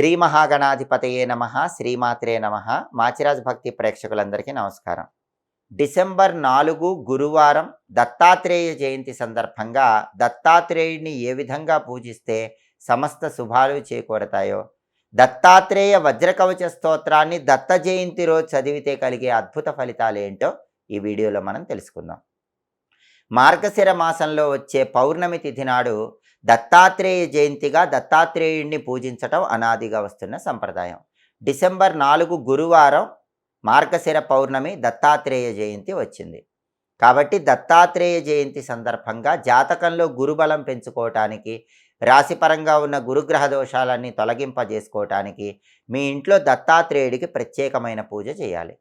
శ్రీ మహాగణాధిపతయే నమ శ్రీమాత్రే నమ. మాచిరాజ్ భక్తి ప్రేక్షకులందరికీ నమస్కారం. డిసెంబర్ నాలుగు గురువారం దత్తాత్రేయ జయంతి సందర్భంగా దత్తాత్రేయుడిని ఏ విధంగా పూజిస్తే సమస్త శుభాలు చేకూరతాయో దత్తాత్రేయ వజ్రకవచ స్తోత్రాన్ని దత్త జయంతి రోజు చదివితే కలిగే అద్భుత ఫలితాలు ఏంటో ఈ వీడియోలో మనం తెలుసుకుందాం. మార్గశిర మాసంలో వచ్చే పౌర్ణమి తిథి నాడు దత్తాత్రేయ జయంతిగా దత్తాత్రేయుడిని పూజించటం అనాదిగా వస్తున్న సంప్రదాయం. డిసెంబర్ నాలుగు గురువారం మార్గశిర పౌర్ణమి దత్తాత్రేయ జయంతి వచ్చింది. కాబట్టి దత్తాత్రేయ జయంతి సందర్భంగా జాతకంలో గురుబలం పెంచుకోవటానికి రాశిపరంగా ఉన్న గురుగ్రహ దోషాలన్నీ తొలగింపజేసుకోవటానికి మీ ఇంట్లో దత్తాత్రేయుడికి ప్రత్యేకమైన పూజ చేయాలి.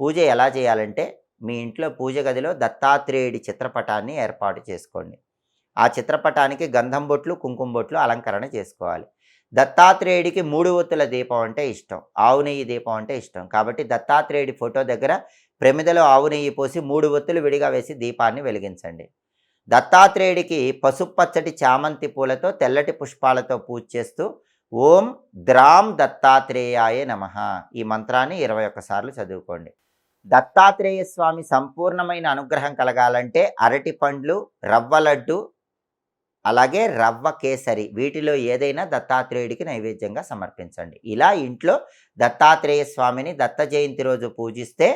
పూజ ఎలా చేయాలంటే మీ ఇంట్లో పూజ గదిలో దత్తాత్రేయుడి చిత్రపటాన్ని ఏర్పాటు చేసుకోండి. చిత్రపటానికి గంధం బొట్లు కుంకుమ బొట్లు అలంకరణ చేసుకోవాలి. దత్తాత్రేయుడికి మూడు ఒత్తుల దీపం అంటే ఇష్టం. ఆవు నెయ్యి దీపం అంటే ఇష్టం. కాబట్టి దత్తాత్రేయుడి ఫోటో దగ్గర ప్రమిదలో ఆవు నెయ్యి పోసి మూడు ఒత్తులు విడిగా వేసి దీపాన్ని వెలిగించండి. దత్తాత్రేయుడికి పసుపు పచ్చటి చామంతి పూలతో తెల్లటి పుష్పాలతో పూజ చేస్తూ ఓం ద్రాం దత్తాత్రేయాయ నమ. ఈ మంత్రాన్ని ఇరవై ఒక్కసార్లు చదువుకోండి. దత్తాత్రేయ స్వామి సంపూర్ణమైన అనుగ్రహం కలగాలంటే అరటి పండ్లు రవ్వ లడ్డు అలాగే రవ్వ కేసరి వీటిలో ఏదైనా దత్తాత్రేయుడికి నైవేద్యంగా సమర్పించండి. ఇలా ఇంట్లో దత్తాత్రేయ స్వామిని దత్త జయంతి రోజు పూజిస్తే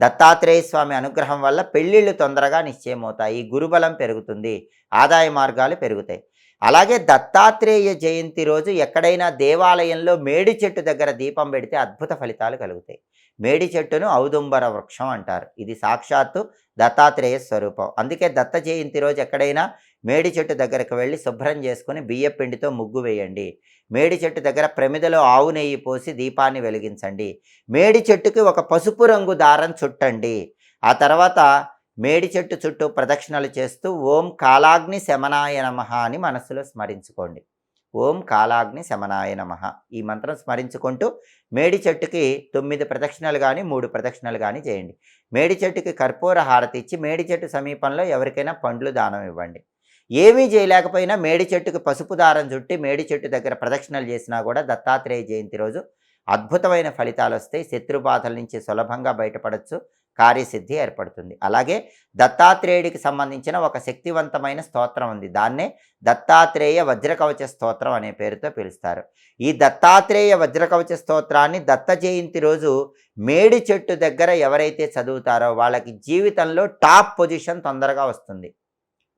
దత్తాత్రేయ స్వామి అనుగ్రహం వల్ల పెళ్ళిళ్ళు తొందరగా నిశ్చయమవుతాయి. గురుబలం పెరుగుతుంది. ఆదాయ మార్గాలు పెరుగుతాయి. అలాగే దత్తాత్రేయ జయంతి రోజు ఎక్కడైనా దేవాలయంలో మేడి చెట్టు దగ్గర దీపం పెడితే అద్భుత ఫలితాలు కలుగుతాయి. మేడి చెట్టును ఔదుంబర వృక్షం అంటారు. ఇది సాక్షాత్తు దత్తాత్రేయ స్వరూపం. అందుకే దత్త జయంతి రోజు ఎక్కడైనా మేడి చెట్టు దగ్గరకు వెళ్ళి శుభ్రం చేసుకుని బియ్య పిండితో ముగ్గు వేయండి. మేడి చెట్టు దగ్గర ప్రమిదలో ఆవు నెయ్యి పోసి దీపాన్ని వెలిగించండి. మేడి చెట్టుకి ఒక పసుపు రంగు దారం చుట్టండి. ఆ తర్వాత మేడి చెట్టు చుట్టూ ప్రదక్షిణలు చేస్తూ ఓం కాలాగ్ని శమనాయ నమ అని మనసులో స్మరించుకోండి. ఓం కాలాగ్ని శమనాయ నమ ఈ మంత్రం స్మరించుకుంటూ మేడి చెట్టుకి తొమ్మిది ప్రదక్షిణలు కానీ మూడు ప్రదక్షిణలు కానీ చేయండి. మేడి చెట్టుకి కర్పూర హారతి ఇచ్చి మేడి చెట్టు సమీపంలో ఎవరికైనా పండ్లు దానం ఇవ్వండి. ఏమీ చేయలేకపోయినా మేడి చెట్టుకు పసుపు దారం చుట్టి మేడి చెట్టు దగ్గర ప్రదక్షిణలు చేసినా కూడా దత్తాత్రేయ జయంతి రోజు అద్భుతమైన ఫలితాలు వస్తాయి. శత్రుబాధల నుంచి సులభంగా బయటపడవచ్చు కార్యసిద్ధి ఏర్పడుతుంది. అలాగే దత్తాత్రేయుడికి సంబంధించిన ఒక శక్తివంతమైన స్తోత్రం ఉంది. దాన్నే దత్తాత్రేయ వజ్రకవచ స్తోత్రం అనే పేరుతో పిలుస్తారు. ఈ దత్తాత్రేయ వజ్రకవచ స్తోత్రాన్ని దత్త జయంతి రోజు మేడి చెట్టు దగ్గర ఎవరైతే చదువుతారో వాళ్ళకి జీవితంలో టాప్ పొజిషన్ తొందరగా వస్తుంది.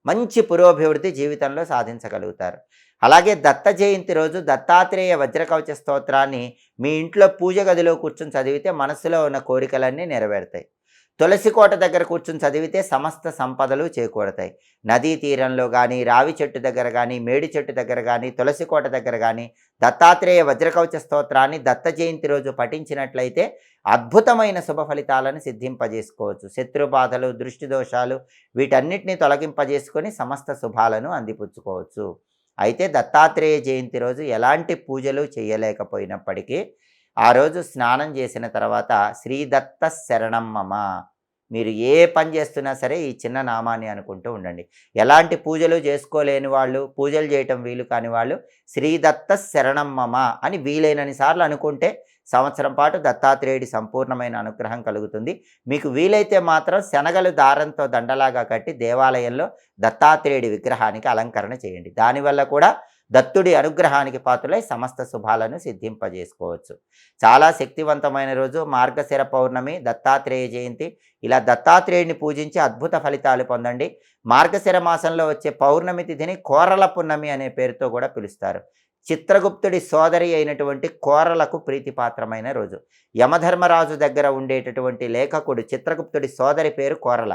మంచి పురోభివృద్ధి జీవితంలో సాధించగలుగుతారు. అలాగే దత్త జయంతి రోజు దత్తాత్రేయ వజ్రకవచ స్తోత్రాన్ని మీ ఇంట్లో పూజ గదిలో కూర్చొని చదివితే మనసులో ఉన్న కోరికలన్నీ నెరవేరుతాయి. తులసి కోట దగ్గర కూర్చుని చదివితే సమస్త సంపదలు చేకూడతాయి నదీ తీరంలో కానీ రావి చెట్టు దగ్గర కానీ మేడి చెట్టు దగ్గర కానీ తులసి కోట దగ్గర కానీ దత్తాత్రేయ వజ్రకవచ స్తోత్రాన్ని దత్త జయంతి రోజు పఠించినట్లయితే అద్భుతమైన శుభ ఫలితాలను సిద్ధింపజేసుకోవచ్చు. శత్రుబాధలు దృష్టి దోషాలు వీటన్నిటిని తొలగింపజేసుకొని సమస్త శుభాలను అందిపుచ్చుకోవచ్చు. అయితే దత్తాత్రేయ జయంతి రోజు ఎలాంటి పూజలు చేయలేకపోయినప్పటికీ ఆ రోజు స్నానం చేసిన తర్వాత శ్రీదత్త శరణం మమ. మీరు ఏ పని చేస్తున్నా సరే ఈ చిన్న నామాన్ని అనుకుంటూ ఉండండి. ఎలాంటి పూజలు చేసుకోలేని వాళ్ళు పూజలు చేయటం వీలు కాని వాళ్ళు శ్రీదత్త శరణం మమ అని వీలైనన్ని సార్లు అనుకుంటే సంవత్సరం పాటు దత్తాత్రేయుడి సంపూర్ణమైన అనుగ్రహం కలుగుతుంది. మీకు వీలైతే మాత్రం శనగలు దారంతో దండలాగా కట్టి దేవాలయంలో దత్తాత్రేయుడి విగ్రహానికి అలంకరణ చేయండి. దానివల్ల కూడా దత్తుడి అనుగ్రహానికి పాత్రలై సమస్త శుభాలను సిద్ధింపజేసుకోవచ్చు. చాలా శక్తివంతమైన రోజు. మార్గశిర పౌర్ణమి దత్తాత్రేయ జయంతి. ఇలా దత్తాత్రేయుడిని పూజించి అద్భుత ఫలితాలు పొందండి. మార్గశిర మాసంలో వచ్చే పౌర్ణమి తిథిని కోరల పున్నమి అనే పేరుతో కూడా పిలుస్తారు. చిత్రగుప్తుడి సోదరి అయినటువంటి కోరలకు ప్రీతిపాత్రమైన రోజు. యమధర్మరాజు దగ్గర ఉండేటటువంటి లేఖకుడు చిత్రగుప్తుడి సోదరి పేరు కోరల.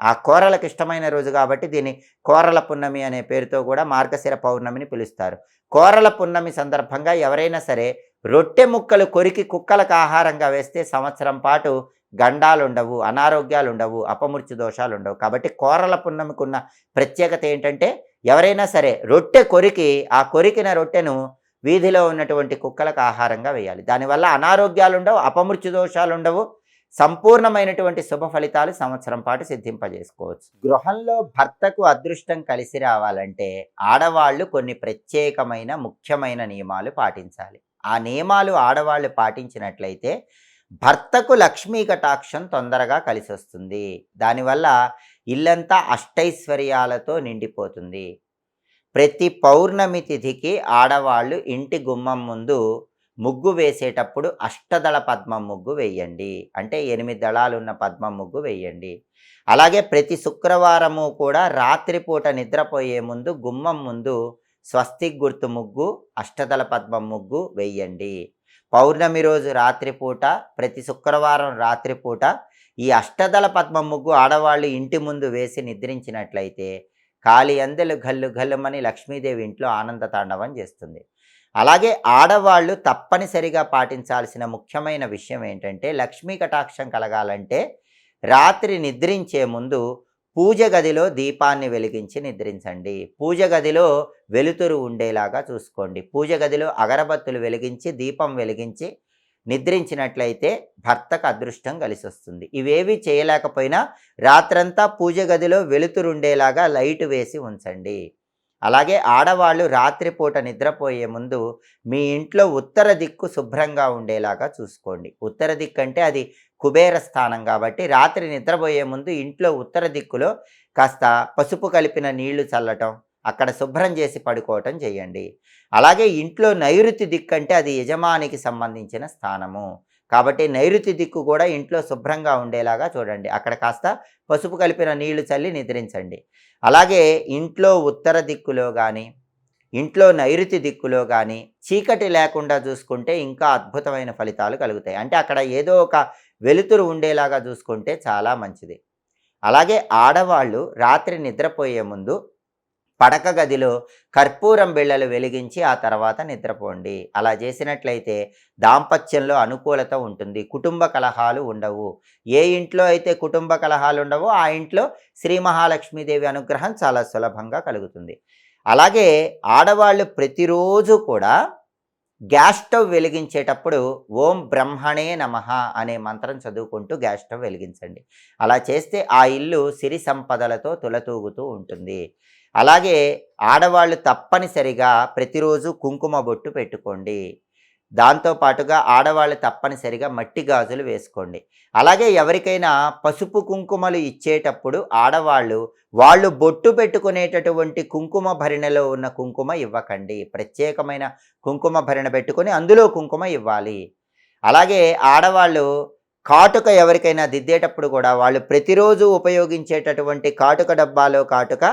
ఆ కోరలకు ఇష్టమైన రోజు కాబట్టి దీన్ని కోరల పున్నమి అనే పేరుతో కూడా మార్గశిర పౌర్ణమిని పిలుస్తారు. కోరల పున్నమి సందర్భంగా ఎవరైనా సరే రొట్టె ముక్కలు కొరికి కుక్కలకు ఆహారంగా వేస్తే సంవత్సరం పాటు గండాలు ఉండవు అనారోగ్యాలు ఉండవు అపమృత్యు దోషాలు ఉండవు కాబట్టి కోరల పున్నమికి ఉన్న ప్రత్యేకత ఏంటంటే ఎవరైనా సరే రొట్టె కొరికి ఆ కొరికిన రొట్టెను వీధిలో ఉన్నటువంటి కుక్కలకు ఆహారంగా వేయాలి. దానివల్ల అనారోగ్యాలు ఉండవు అపమృత్యు దోషాలు ఉండవు సంపూర్ణమైనటువంటి శుభ ఫలితాలు సంవత్సరం పాటు సిద్ధింపజేసుకోవచ్చు. గృహంలో భర్తకు అదృష్టం కలిసి రావాలంటే ఆడవాళ్ళు కొన్ని ప్రత్యేకమైన ముఖ్యమైన నియమాలు పాటించాలి. ఆ నియమాలు ఆడవాళ్ళు పాటించినట్లయితే భర్తకు లక్ష్మీ కటాక్షం తొందరగా కలిసి వస్తుంది దానివల్ల ఇల్లంతా అష్టైశ్వర్యాలతో నిండిపోతుంది. ప్రతి పౌర్ణమి తిథికి ఆడవాళ్ళు ఇంటి గుమ్మం ముందు ముగ్గు వేసేటప్పుడు అష్టదళ పద్మం ముగ్గు వేయండి. అంటే ఎనిమిది దళాలు ఉన్న పద్మం ముగ్గు వేయండి. అలాగే ప్రతి శుక్రవారము కూడా రాత్రిపూట నిద్రపోయే ముందు గుమ్మం ముందు స్వస్తి గుర్తు ముగ్గు అష్టదళ పద్మం ముగ్గు వేయండి. పౌర్ణమి రోజు రాత్రిపూట ప్రతి శుక్రవారం రాత్రిపూట ఈ అష్టదళ పద్మం ముగ్గు ఆడవాళ్ళు ఇంటి ముందు వేసి నిద్రించినట్లయితే కాలి అందెలు గల్లు గల్లుమని లక్ష్మీదేవి ఇంట్లో ఆనంద తాండవం చేస్తుంది. అలాగే ఆడవాళ్ళు తప్పనిసరిగా పాటించాల్సిన ముఖ్యమైన విషయం ఏంటంటే లక్ష్మీ కటాక్షం కలగాలంటే రాత్రి నిద్రించే ముందు పూజ గదిలో దీపాన్ని వెలిగించి నిద్రించండి. పూజ గదిలో వెలుతురు ఉండేలాగా చూసుకోండి. పూజ గదిలో అగరబత్తులు వెలిగించి దీపం వెలిగించి నిద్రించినట్లయితే భర్తకు అదృష్టం కలిసి వస్తుంది ఇవేవి చేయలేకపోయినా రాత్రంతా పూజ గదిలో వెలుతురు ఉండేలాగా లైట్ వేసి ఉంచండి. అలాగే ఆడవాళ్ళు రాత్రిపూట నిద్రపోయే ముందు మీ ఇంట్లో ఉత్తర దిక్కు శుభ్రంగా ఉండేలాగా చూసుకోండి. ఉత్తర దిక్కు అంటే అది కుబేర స్థానం కాబట్టి రాత్రి నిద్రపోయే ముందు ఇంట్లో ఉత్తర దిక్కులో కాస్త పసుపు కలిపిన నీళ్ళు చల్లటం అక్కడ శుభ్రం చేసి పడుకోవటం చేయండి. అలాగే ఇంట్లో నైరుతి దిక్కు అంటే అది యజమానికి సంబంధించిన స్థానము. కాబట్టి నైరుతి దిక్కు కూడా ఇంట్లో శుభ్రంగా ఉండేలాగా చూడండి. అక్కడ కాస్త పసుపు కలిపిన నీళ్ళు చల్లి నిద్రించండి. అలాగే ఇంట్లో ఉత్తర దిక్కులో కానీ ఇంట్లో నైరుతి దిక్కులో కానీ చీకటి లేకుండా చూసుకుంటే ఇంకా అద్భుతమైన ఫలితాలు కలుగుతాయి. అంటే అక్కడ ఏదో ఒక వెలుతురు ఉండేలాగా చూసుకుంటే చాలా మంచిది. అలాగే ఆడవాళ్ళు రాత్రి నిద్రపోయే ముందు పడక గదిలో కర్పూరం బిళ్ళలు వెలిగించి ఆ తర్వాత నిద్రపోండి. అలా చేసినట్లయితే దాంపత్యంలో అనుకూలత ఉంటుంది. కుటుంబ కలహాలు ఉండవు. ఏ ఇంట్లో అయితే కుటుంబ కలహాలు ఉండవో ఆ ఇంట్లో శ్రీ మహాలక్ష్మీదేవి అనుగ్రహం చాలా సులభంగా కలుగుతుంది. అలాగే ఆడవాళ్ళు ప్రతిరోజు కూడా గ్యాస్ స్టవ్ వెలిగించేటప్పుడు ఓం బ్రహ్మణే నమ అనే మంత్రం చదువుకుంటూ గ్యాస్ స్టవ్ వెలిగించండి. అలా చేస్తే ఆ ఇల్లు సిరి సంపదలతో తులతూగుతూ ఉంటుంది. అలాగే ఆడవాళ్ళు తప్పనిసరిగా ప్రతిరోజు కుంకుమ బొట్టు పెట్టుకోండి. దాంతోపాటుగా ఆడవాళ్ళు తప్పనిసరిగా మట్టి గాజులు వేసుకోండి. అలాగే ఎవరికైనా పసుపు కుంకుమలు ఇచ్చేటప్పుడు ఆడవాళ్ళు వాళ్ళు బొట్టు పెట్టుకునేటటువంటి కుంకుమ భరిణలో ఉన్న కుంకుమ ఇవ్వకండి. ప్రత్యేకమైన కుంకుమ భరిణ పెట్టుకొని అందులో కుంకుమ ఇవ్వాలి. అలాగే ఆడవాళ్ళు కాటుక ఎవరికైనా దిద్దేటప్పుడు కూడా వాళ్ళు ప్రతిరోజు ఉపయోగించేటటువంటి కాటుక డబ్బాలో కాటుక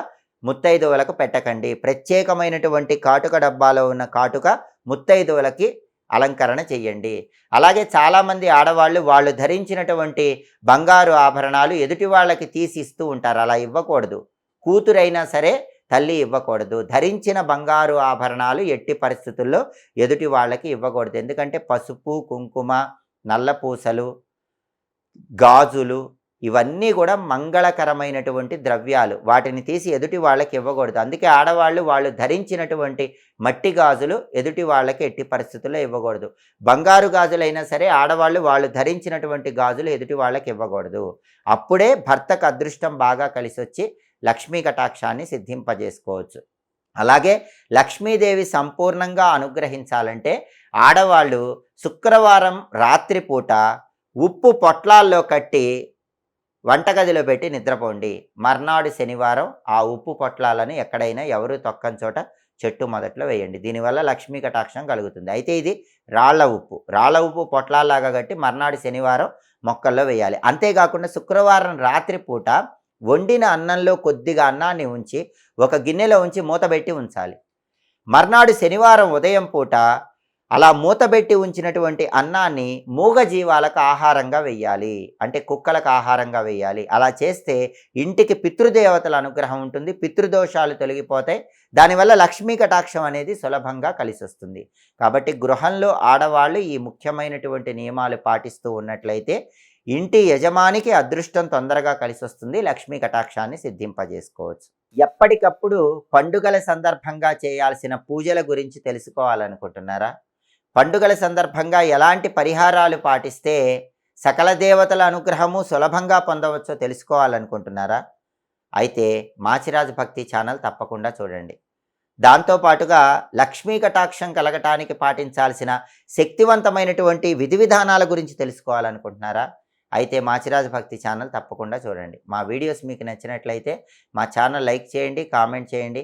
ముత్తైదువులకు పెట్టకండి. ప్రత్యేకమైనటువంటి కాటుక డబ్బాలో ఉన్న కాటుక ముత్తైదువులకి అలంకరణ చెయ్యండి. అలాగే చాలామంది ఆడవాళ్ళు వాళ్ళు ధరించినటువంటి బంగారు ఆభరణాలు ఎదుటి వాళ్ళకి తీసి ఇస్తూ ఉంటారు. అలా ఇవ్వకూడదు. కూతురైనా సరే తల్లి ఇవ్వకూడదు. ధరించిన బంగారు ఆభరణాలు ఎట్టి పరిస్థితుల్లో ఎదుటి వాళ్ళకి ఇవ్వకూడదు. ఎందుకంటే పసుపు కుంకుమ నల్ల పూసలు గాజులు ఇవన్నీ కూడా మంగళకరమైనటువంటి ద్రవ్యాలు. వాటిని తీసి ఎదుటి వాళ్ళకి ఇవ్వకూడదు. అందుకే ఆడవాళ్ళు వాళ్ళు ధరించినటువంటి మట్టి గాజులు ఎదుటి వాళ్ళకి ఎట్టి పరిస్థితుల్లో ఇవ్వకూడదు. బంగారు గాజులైనా సరే ఆడవాళ్ళు వాళ్ళు ధరించినటువంటి గాజులు ఎదుటి వాళ్ళకి ఇవ్వకూడదు. అప్పుడే భర్తకు అదృష్టం బాగా కలిసి వచ్చి లక్ష్మీ కటాక్షాన్ని సిద్ధింపజేసుకోవచ్చు. అలాగే లక్ష్మీదేవి సంపూర్ణంగా అనుగ్రహించాలంటే ఆడవాళ్ళు శుక్రవారం రాత్రిపూట ఉప్పు పొట్లాల్లో కట్టి వంటగదిలో పెట్టి నిద్రపోండి. మర్నాడు శనివారం ఆ ఉప్పు పొట్లాలను ఎక్కడైనా ఎవరు తొక్కని చోట చెట్టు మొదట్లో వేయండి. దీనివల్ల లక్ష్మీ కటాక్షం కలుగుతుంది. అయితే ఇది రాళ్ళ ఉప్పు. రాళ్ళ ఉప్పు పొట్లాలాగా కట్టి మర్నాడు శనివారం మొక్కల్లో వేయాలి. అంతేకాకుండా శుక్రవారం రాత్రి పూట వండిన అన్నంలో కొద్దిగా అన్నాన్ని ఉంచి ఒక గిన్నెలో ఉంచి మూతబెట్టి ఉంచాలి. మర్నాడు శనివారం ఉదయం పూట అలా మూతబెట్టి ఉంచినటువంటి అన్నాన్ని మూగజీవాలకు ఆహారంగా వెయ్యాలి. అంటే కుక్కలకు ఆహారంగా వెయ్యాలి. అలా చేస్తే ఇంటికి పితృదేవతల అనుగ్రహం ఉంటుంది పితృదోషాలు తొలగిపోతాయి. దానివల్ల లక్ష్మీ కటాక్షం అనేది సులభంగా కలిసి వస్తుంది కాబట్టి గృహంలో ఆడవాళ్ళు ఈ ముఖ్యమైనటువంటి నియమాలు పాటిస్తూ ఉన్నట్లయితే ఇంటి యజమానికి అదృష్టం తొందరగా కలిసి వస్తుంది లక్ష్మీ కటాక్షాన్ని సిద్ధింపజేసుకోవచ్చు. ఎప్పటికప్పుడు పండుగల సందర్భంగా చేయాల్సిన పూజల గురించి తెలుసుకోవాలనుకుంటున్నారా? పండుగల సందర్భంగా ఎలాంటి పరిహారాలు పాటిస్తే సకల దేవతల అనుగ్రహము సులభంగా పొందవచ్చో తెలుసుకోవాలనుకుంటున్నారా? అయితే మాచిరాజు భక్తి ఛానల్ తప్పకుండా చూడండి. దాంతోపాటుగా లక్ష్మీ కటాక్షం కలగటానికి పాటించాల్సిన శక్తివంతమైనటువంటి విధి విధానాల గురించి తెలుసుకోవాలనుకుంటున్నారా? అయితే మాచిరాజు భక్తి ఛానల్ తప్పకుండా చూడండి. మా వీడియోస్ మీకు నచ్చినట్లయితే మా ఛానల్ లైక్ చేయండి కామెంట్ చేయండి.